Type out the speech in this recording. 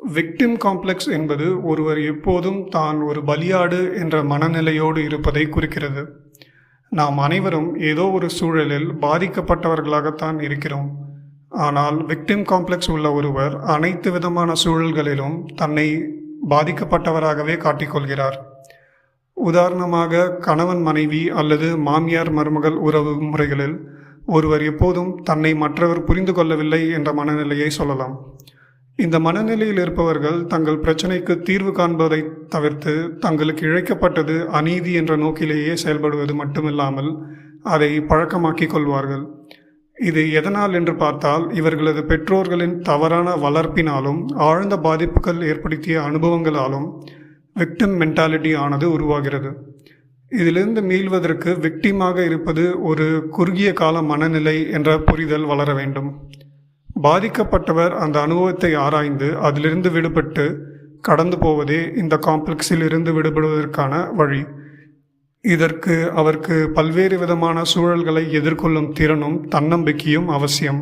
Victim complex என்பது ஒருவர் எப்போதும் தான் ஒரு பலியாடு என்ற மனநிலையோடு இருப்பதை குறிக்கிறது. நாம் அனைவரும் ஏதோ ஒரு சூழலில் பாதிக்கப்பட்டவர்களாகத்தான் இருக்கிறோம். ஆனால் விக்டிம் காம்ப்ளெக்ஸ் உள்ள ஒருவர் அனைத்து விதமான சூழல்களிலும் தன்னை பாதிக்கப்பட்டவராகவே காட்டிக்கொள்கிறார். உதாரணமாக கணவன் மனைவி அல்லது மாமியார் மருமகள் உறவு முறைகளில் ஒருவர் எப்போதும் தன்னை மற்றவர் புரிந்து கொள்ளவில்லை என்ற மனநிலையை சொல்லலாம். இந்த மனநிலையில் இருப்பவர்கள் தங்கள் பிரச்சனைக்கு தீர்வு காண்பதை தவிர்த்து தங்களுக்கு இழைக்கப்பட்டது அநீதி என்ற நோக்கிலேயே செயல்படுவது மட்டுமில்லாமல் அதை பழக்கமாக்கிக் கொள்வார்கள். இது எதனால் என்று பார்த்தால் இவர்களது பெற்றோர்களின் தவறான வளர்ப்பினாலும் ஆழ்ந்த பாதிப்புகள் ஏற்படுத்திய அனுபவங்களாலும் விக்டிம் மென்டாலிட்டி ஆனது உருவாகிறது. இதிலிருந்து மீள்வதற்கு விக்டிமாக இருப்பது ஒரு குறுகிய கால மனநிலை என்ற புரிதல் வளர வேண்டும். பாதிக்கப்பட்டவர் அந்த அனுபவத்தை ஆராய்ந்து அதிலிருந்து விடுபட்டு கடந்து போவதே இந்த காம்ப்ளெக்ஸில் இருந்து விடுபடுவதற்கான வழி. இதற்கு அவருக்கு பல்வேறு விதமான சூழல்களை எதிர்கொள்ளும் திறனும் தன்னம்பிக்கையும் அவசியம்.